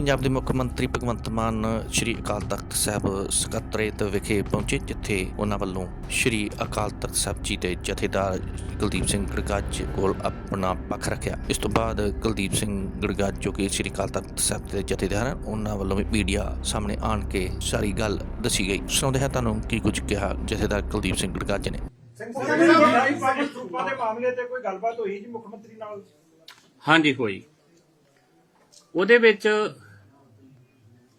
ਪੰਜਾਬ ਦੇ ਮੁੱਖ ਮੰਤਰੀ ਭਗਵੰਤ ਮਾਨ, ਸ੍ਰੀ ਅਕਾਲ ਤਖਤ ਸਾਹਿਬ ਸਕੱਤਰੇਤ ਵਿਖੇ ਪਹੁੰਚੇ, ਜਿੱਥੇ ਉਹਨਾਂ ਵੱਲੋਂ ਸ੍ਰੀ ਅਕਾਲ ਤਖਤ ਸਾਹਿਬ ਜੀ ਦੇ ਜਥੇਦਾਰ ਕੁਲਦੀਪ ਸਿੰਘ ਗੜਗੱਜ ਕੋਲ ਆਪਣਾ ਪੱਖ ਰੱਖਿਆ। ਇਸ ਤੋਂ ਬਾਅਦ ਕੁਲਦੀਪ ਸਿੰਘ ਗੜਗੱਜ, ਜੋ ਕਿ ਸ੍ਰੀ ਅਕਾਲ ਤਖਤ ਸਾਹਿਬ ਦੇ ਜਥੇਦਾਰ ਹਨ, ਉਹਨਾਂ ਵੱਲੋਂ ਵੀ ਮੀਡੀਆ ਸਾਹਮਣੇ ਆਣ ਕੇ ਸਾਰੀ ਗੱਲ ਦੱਸੀ ਗਈ। ਸੁਣਾਉਂਦੇ ਹਾਂ ਤੁਹਾਨੂੰ ਕੀ ਕੁਝ ਕਿਹਾ ਜਥੇਦਾਰ ਕੁਲਦੀਪ ਸਿੰਘ ਗੜਗਾਜ ਨੇ। ਸਿੰਘ ਸਾਹਿਬ ਦੇ ਮਾਮਲੇ ਤੇ ਕੋਈ ਗੱਲਬਾਤ ਹੋਈ ਜੀ ਮੁੱਖ ਮੰਤਰੀ ਨਾਲ ਹਾਂਜੀ, ਹੋਈ। ਉਹਦੇ ਵਿੱਚ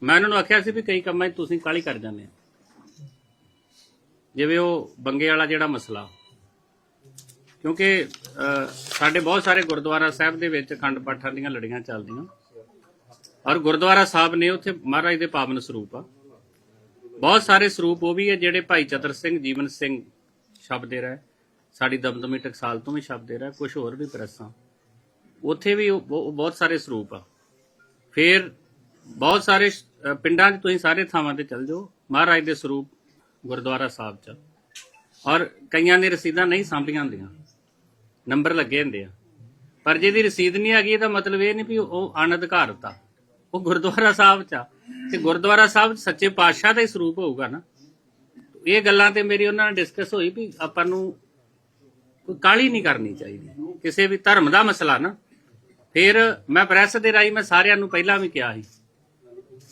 ਮੈਂ ਉਹਨਾਂ ਨੂੰ ਆਖਿਆ ਸੀ ਵੀ ਕਈ ਕੰਮਾਂ 'ਚ ਤੁਸੀਂ ਕਾਲੀ ਕਰ ਜਾਂਦੇ ਆ ਜਿਵੇਂ ਉਹ ਬੰਗੇ ਵਾਲਾ ਜਿਹੜਾ ਮਸਲਾ। ਕਿਉਂਕਿ ਸਾਡੇ ਬਹੁਤ ਸਾਰੇ ਗੁਰਦੁਆਰਾ ਸਾਹਿਬ ਦੇ ਵਿੱਚ ਅਖੰਡ ਪਾਠਾਂ ਦੀਆਂ ਲੜੀਆਂ ਚੱਲਦੀਆਂ। ਔਰ ਗੁਰਦੁਆਰਾ ਸਾਹਿਬ ਨੇ ਉੱਥੇ ਮਹਾਰਾਜ ਦੇ ਪਾਵਨ ਸਰੂਪ ਆ। ਬਹੁਤ ਸਾਰੇ ਸਰੂਪ ਉਹ ਵੀ ਹੈ ਜਿਹੜੇ ਭਾਈ ਚਤਰ ਸਿੰਘ, ਜੀਵਨ ਸਿੰਘ ਸ਼ਬਦੇ ਰਹੇ। ਸਾਡੀ ਦਮਦਮੀ ਟਕਸਾਲ ਤੋਂ ਵੀ ਸ਼ਬਦੇ ਰਹੇ ਕੁਝ ਹੋਰ ਵੀ ਪ੍ਰੈਸਾਂ ਉੱਥੇ ਵੀ ਉਹ ਬਹੁਤ ਸਾਰੇ ਸਰੂਪ ਆ। ਫਿਰ ਬਹੁਤ ਸਾਰੇ ਪਿੰਡਾਂ 'ਚ ਤੁਸੀਂ ਸਾਰੇ ਥਾਵਾਂ ਤੇ ਚੱਲ ਜਾਓ। ਮਹਾਰਾਜ ਦੇ ਸਰੂਪ ਗੁਰਦੁਆਰਾ ਸਾਹਿਬ 'ਚ। ਔਰ ਕਈਆਂ ਦੀ ਰਸੀਦਾਂ ਨਹੀਂ ਸਾਂਭੀਆਂ ਹੁੰਦੀਆਂ। ਨੰਬਰ ਲੱਗੇ ਹੁੰਦੇ ਆ। ਪਰ ਜਿਹਦੀ ਰਸੀਦ ਨਹੀਂ ਹੈਗੀ, ਇਹਦਾ ਮਤਲਬ ਇਹ ਨਹੀਂ ਵੀ ਉਹ ਅਣਅਧਿਕਾਰਤ ਆ। ਉਹ ਗੁਰਦੁਆਰਾ ਸਾਹਿਬ 'ਚ ਆ। ਤੇ ਗੁਰਦੁਆਰਾ ਸਾਹਿਬ 'ਚ ਸੱਚੇ ਪਾਤਸ਼ਾਹ ਦਾ ਹੀ ਸਰੂਪ ਹੋਊਗਾ ਨਾ। ਇਹ ਗੱਲਾਂ ਤੇ ਮੇਰੀ ਉਹਨਾਂ ਨਾਲ ਡਿਸਕਸ ਹੋਈ ਵੀ ਆਪਾਂ ਨੂੰ ਕੋਈ ਕਾਲੀ ਨਹੀਂ ਕਰਨੀ ਚਾਹੀਦੀ। ਕਿਸੇ ਵੀ ਧਰਮ ਦਾ ਮਸਲਾ ਨਾ। ਫਿਰ ਮੈਂ ਪ੍ਰੈਸ ਦੇ ਰਾਹੀਂ ਮੈਂ ਸਾਰਿਆਂ ਨੂੰ ਪਹਿਲਾਂ ਵੀ ਕਿਹਾ ਸੀ